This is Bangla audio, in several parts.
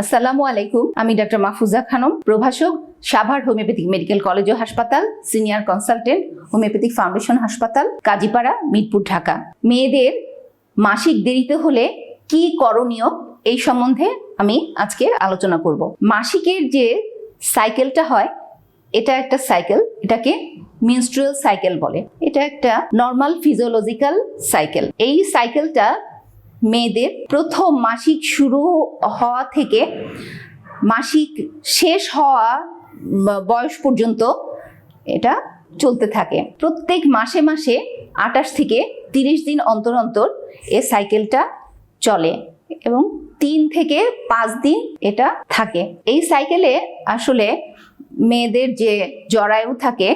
আসসালামু আলাইকুম, আমি ডক্টর মাহফুজা খানম, প্রভাষক, সাভার হোমিওপ্যাথিক মেডিকেল কলেজ ও হাসপাতাল, সিনিয়র কনসালটেন্ট, হোমিওপ্যাথিক ফাউন্ডেশন হাসপাতাল, কাজীপাড়া, মিরপুর, ঢাকা। মেয়েদের মাসিক দেরিতে হলে কি করণীয় এই সম্বন্ধে আমি আজকে আলোচনা করব। মাসিকের যে সাইকেলটা হয়, এটা একটা সাইকেল, এটাকে মিনস্ট্রুয়াল সাইকেল বলে। এটা একটা নর্মাল ফিজিওলজিক্যাল সাইকেল। এই সাইকেলটা মেয়েদের প্রথম মাসিক শুরু হওয়া থেকে মাসিক শেষ হওয়া বয়স পর্যন্ত এটা চলতে থাকে। প্রত্যেক মাসে মাসে আটাশ থেকে তিরিশ দিন অন্তর অন্তর এ সাইকেলটা চলে এবং তিন থেকে পাঁচ দিন এটা থাকে। এই সাইকেলে আসলে মেয়েদের যে জরায়ু থাকে,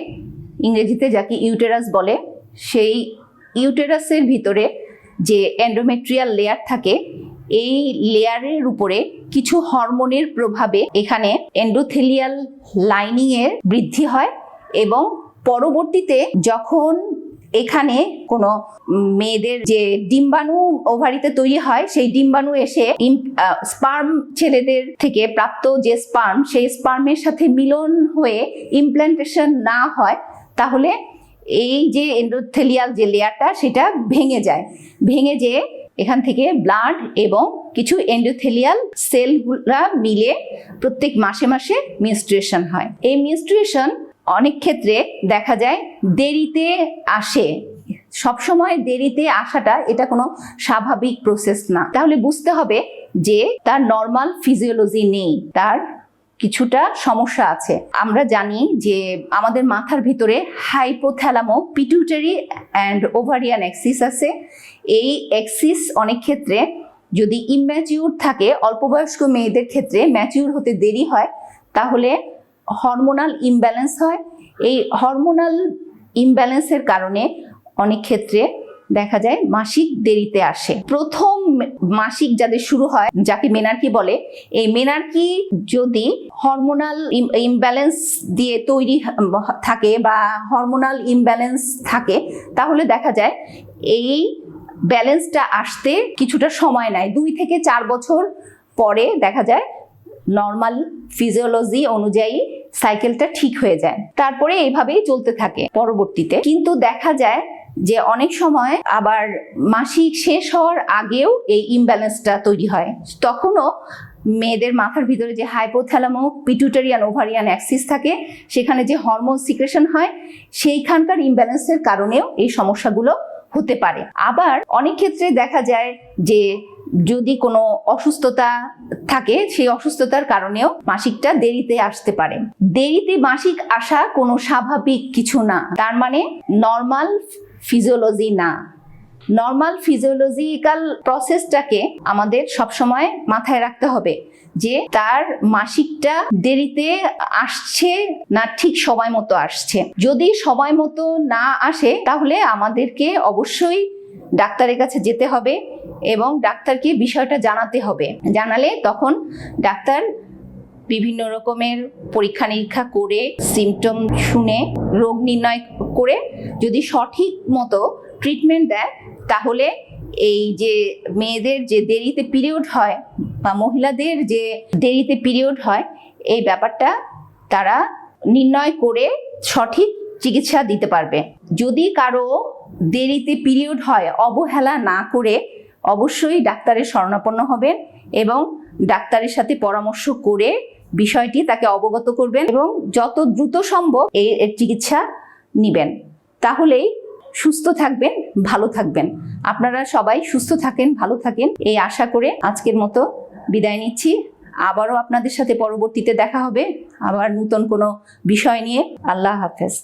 ইংরেজিতে যাকে ইউটেরাস বলে, সেই ইউটেরাসের ভিতরে যে এন্ডোমেট্রিয়াল লেয়ার থাকে, এই লেয়ারের উপরে কিছু হরমোনের প্রভাবে এখানে এন্ডোথেলিয়াল লাইনিং এর বৃদ্ধি হয় এবং পরবর্তীতে যখন এখানে কোনো মেয়েদের যে ডিম্বাণু ওভারিতে তৈরি হয়, সেই ডিম্বাণু এসে স্পার্ম ছেলেদের থেকে প্রাপ্ত যে স্পার্ম সেই স্পার্মের সাথে মিলন হয়ে ইমপ্ল্যান্টেশন না হয়, তাহলে এই যে এন্ডোথেলিয়াল যে লেয়ারটা সেটা ভেঙে যায়। ভেঙে যেয়ে এখান থেকে ব্লাড এবং কিছু এন্ডোথেলিয়াল সেলগুলা মিলে প্রত্যেক মাসে মাসে মিনস্ট্রুয়েশন হয়। এই মিনস্ট্রুয়েশন অনেক ক্ষেত্রে দেখা যায় দেরিতে আসে। সবসময় দেরিতে আসাটা এটা কোনো স্বাভাবিক প্রসেস না। তাহলে বুঝতে হবে যে তার নর্মাল ফিজিওলজি নেই। তার কিছুটা সমস্যা আছে। আমরা জানি যে আমাদের মাথার ভিতরে hypothalamo pituitary and ovarian axis আছে। এই অ্যাক্সিস অনেক ক্ষেত্রে যদি ইম্যাচিউর থাকে, অল্প বয়স্ক মেয়েদের ক্ষেত্রে ম্যাচিউর হতে দেরি হয়, তাহলে হরমোনাল ইমব্যালেন্স হয়। এই হরমোনাল ইমব্যালেন্সের কারণে অনেক ক্ষেত্রে দেখা যায় মাসিক দেরিতে আসে। প্রথম মাসিক যাদের শুরু হয়, যাকে মেনার্কি বলে, এই মেনার্কি যদি হরমোনাল ইমব্যালেন্স দিয়ে তৈরি থাকে বা হরমোনাল ইমব্যালেন্স থাকে, তাহলে দেখা যায় এই ব্যালেন্সটা আসতে কিছুটা সময় নেয়। দুই থেকে চার বছর পরে দেখা যায় নর্মাল ফিজিওলজি অনুযায়ী সাইকেলটা ঠিক হয়ে যায়। তারপরে এইভাবেই চলতে থাকে পরবর্তীতে। কিন্তু দেখা যায় যে অনেক সময় আবার মাসিক শেষ হওয়ার আগেও এই ইমব্যালেন্সটা তৈরি হয়। তখনও মেয়েদের মাথার ভিতরে যে হাইপোথ্যালামো পিটুটারিয়ান ওভারিয়ান অ্যাক্সিস থাকে, সেখানে যে হরমোন সিক্রেশন হয়, সেইখানকার ইমব্যালেন্সের কারণেও এই সমস্যাগুলো হতে পারে। আবার অনেক ক্ষেত্রে দেখা যায় যে যদি কোনো অসুস্থতা থাকে, সেই অসুস্থতার কারণেও মাসিকটা দেরিতে আসতে পারে। দেরিতে মাসিক আসা কোনো স্বাভাবিক কিছু না। তার মানে নর্মাল ফিজিওলজি না। নর্মাল ফিজিওলজিক্যাল প্রসেসটাকে আমাদের সবসময় মাথায় রাখতে হবে যে তার মাসিকটা দেরিতে আসছে না ঠিক সময় মতো আসছে। যদি সময় মতো না আসে, তাহলে আমাদেরকে অবশ্যই ডাক্তারের কাছে যেতে হবে এবং ডাক্তারকে বিষয়টা জানাতে হবে। জানালে তখন ডাক্তার বিভিন্ন রকমের পরীক্ষা নিরীক্ষা করে সিমটম শুনে, রোগ নির্ণয় করে যদি সঠিক মতো ট্রিটমেন্ট দেয়, তাহলে এই যে মেয়েদের যে দেরিতে পিরিয়ড হয় বা মহিলাদের যে দেরিতে পিরিয়ড হয়, এই ব্যাপারটা তারা নির্ণয় করে সঠিক চিকিৎসা দিতে পারবে। যদি কারও দেরিতে পিরিয়ড হয়, অবহেলা না করে অবশ্যই ডাক্তারের শরণাপন্ন হবেন এবং ডাক্তারের সাথে পরামর্শ করে বিষয়টি তাকে অবগত করবেন এবং যত দ্রুত সম্ভব এর চিকিৎসা নিবেন। তাহলেই সুস্থ থাকবেন, ভালো থাকবেন। আপনারা সবাই সুস্থ থাকেন, ভালো থাকেন এই আশা করে আজকের মতো বিদায় নিচ্ছি। আবারও আপনাদের সাথে পরবর্তীতে দেখা হবে। আবার নতুন কোনো বিষয় নিয়ে। আল্লাহ হাফেজ।